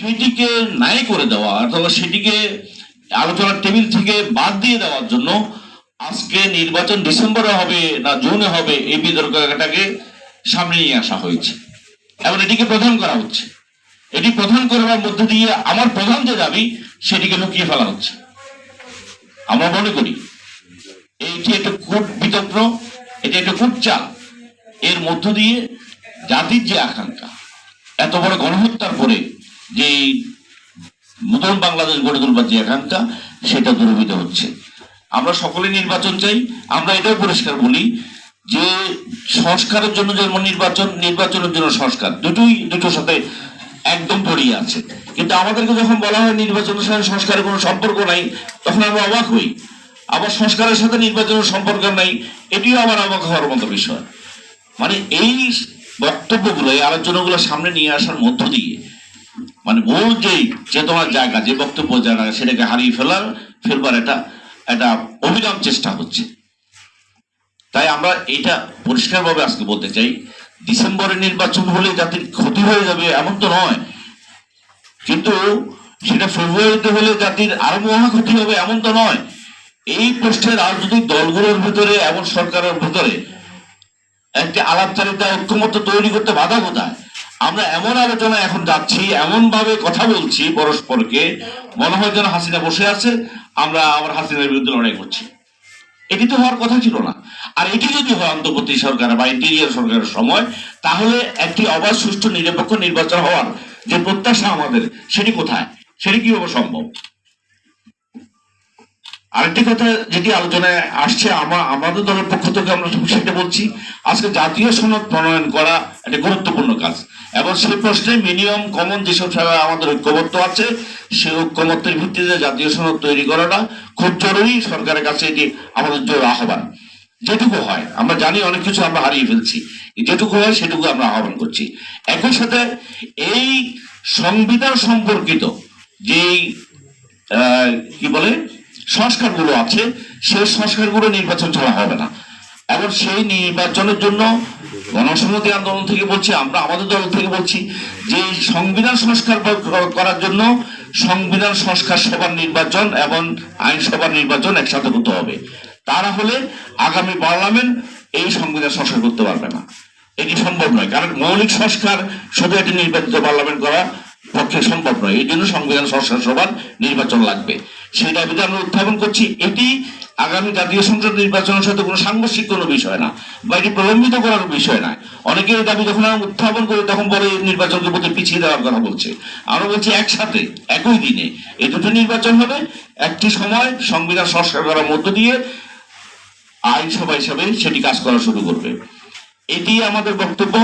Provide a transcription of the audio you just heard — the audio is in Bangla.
সেটিকে নাই করে দেওয়া অথবা সেটিকে আলোচনার টেবিল থেকে বাদ দিয়ে দেওয়ার জন্য আজকে নির্বাচন ডিসেম্বরে হবে না জুনে হবে এই বিতর্কটাকে সামনে নিয়ে আসা হয়েছে। এবং এটিকে প্রধান করা হচ্ছে। এটি প্রধান করার মধ্য দিয়ে আমার প্রধান যে দাবি, সেটিকে লুকিয়ে ফেলা হচ্ছে। আমরা মনে করি এইটি একটা কূট বিতর্ক এটি একটা কূট এর মধ্য দিয়ে জাতির যে আকাঙ্ক্ষা, এত বড় গণহত্যার পরে যে নতুন বাংলাদেশ গড়ে তুলবার যে আকাঙ্ক্ষা সেটা দূরীভূত হচ্ছে। আমরা সকলে নির্বাচন চাই। আমরা এটাও পরিষ্কার বলি যে সংস্কারের জন্য যেমন নির্বাচন, নির্বাচনের জন্য সংস্কার, দুটোই, দুটোর সাথে একদম জড়িয়ে আছে। কিন্তু আমাদেরকে যখন বলা হয় নির্বাচনের সাথে সংস্কারের কোনো সম্পর্ক নাই, তখন আমরা অবাক হই। আবার সংস্কারের সাথে নির্বাচনের সম্পর্ক নাই, এটিও আমার অবাক হওয়ার মতো বিষয়। মানে এই বক্তব্যগুলো, এই আলোচনাগুলো সামনে নিয়ে আসার মধ্য দিয়ে মানে মূল যে চেতনার জায়গা, যে বক্তব্য জায়গা, সেটাকে হারিয়ে ফেলার, ফেলবার একটা একটা অবিরাম চেষ্টা হচ্ছে। তাই আমরা এটা পরিষ্কারভাবে আজকে বলতে চাই ডিসেম্বরে নির্বাচন হলে জাতির ক্ষতি হয়ে যাবে এমন তো নয়, কিন্তু সেটা ফেব্রুয়ারিতে হলে জাতির আরও মহা ক্ষতি হবে এমন তো নয়। এই প্রশ্নের রাজনৈতিক দলগুলোর ভিতরে, এমন সরকারের ভিতরে একটি আলাপচারিতা, ঐক্যমত্য তৈরি করতে বাধা কোথায়? আমরা এমন আলোচনা এখন যাচ্ছি এমন ভাবে কথা বলছি পরস্পরকে, মনে হয় যেন হাসিনা বসে আছে, আমরা আবার হাসিনার বিরুদ্ধে লড়াই করছি। এটি তো হওয়ার কথা ছিল না। আর এটি যদি হয় অন্তর্বর্তী সরকার বা ইন্টেরিয়ার সরকারের সময়, তাহলে একটি অবাধ, সুষ্ঠু, নিরপেক্ষ নির্বাচন হওয়ার যে প্রত্যাশা আমাদের, সেটি কোথায়? সেটি কীভাবে সম্ভব? আরেকটি কথা যেটি আলোচনায় আসছে, আমা- আমাদের দলের পক্ষ থেকে আমরা সেটা বলছি, আজকে জাতীয় সনদ প্রণয়ন করা একটা গুরুত্বপূর্ণ কাজ। এবং সেই প্রশ্নে মিনিমাম কমন যেসব সেবা আমাদের ঐক্যবদ্ধ আছে, সেই ঐক্যমত্যের ভিত্তিতে জাতীয় সনদ তৈরি করাটা খুব জরুরি, সরকারের কাছে এটি আমাদের জোর আহ্বান। যেটুকু হয়, আমরা জানি অনেক কিছু আমরা হারিয়ে ফেলছি। যেটুকু হয়, সেটুকু আমরা আহ্বান করছি। একই সাথে এই সংবিধান সম্পর্কিত যেই কি বলে সংস্কারগুলো আছে, সেই সংস্কারগুলো নির্বাচন ছাড়া হবে না। এবং সেই নির্বাচনের জন্য গণসংহতি আন্দোলন থেকে বলছি, আমরা আমাদের দল থেকে বলছি, যে সংবিধান সংস্কার কর- করার জন্য সংবিধান সংস্কার সভার নির্বাচন এবং আইনসভার নির্বাচন একসাথে করতে হবে। তারা হলে আগামী পার্লামেন্ট এই সংবিধান সংস্কার করতে পারবে না। এটি সম্ভব নয়, কারণ মৌলিক সংস্কার শুধু একটি নির্বাচিত পার্লামেন্ট করা পক্ষে সম্ভব নয়। এই জন্য সংবিধান সংস্কার সভার নির্বাচন লাগবে। সেই দাবিতে আমরা উত্থাপন করছি। এটি আগামী জাতীয় সংসদ নির্বাচনের সাথে কোনো সাংঘর্ষিক কোনো বিষয় না, বা এটি প্রলম্বিত করার বিষয় না। অনেকে এই দাবি যখন আমরা উত্থাপন করে, তখন বলে নির্বাচনকে প্রতি পিছিয়ে দেওয়ার কথা বলছে। আমরা বলছি একসাথে, একই দিনে। এই দুটো নির্বাচন হবে, একটি সময় সংবিধান সংস্কার করার মধ্য দিয়ে আইনসভা হিসাবে সেটি কাজ করা শুরু করবে। এটি আমাদের বক্তব্য।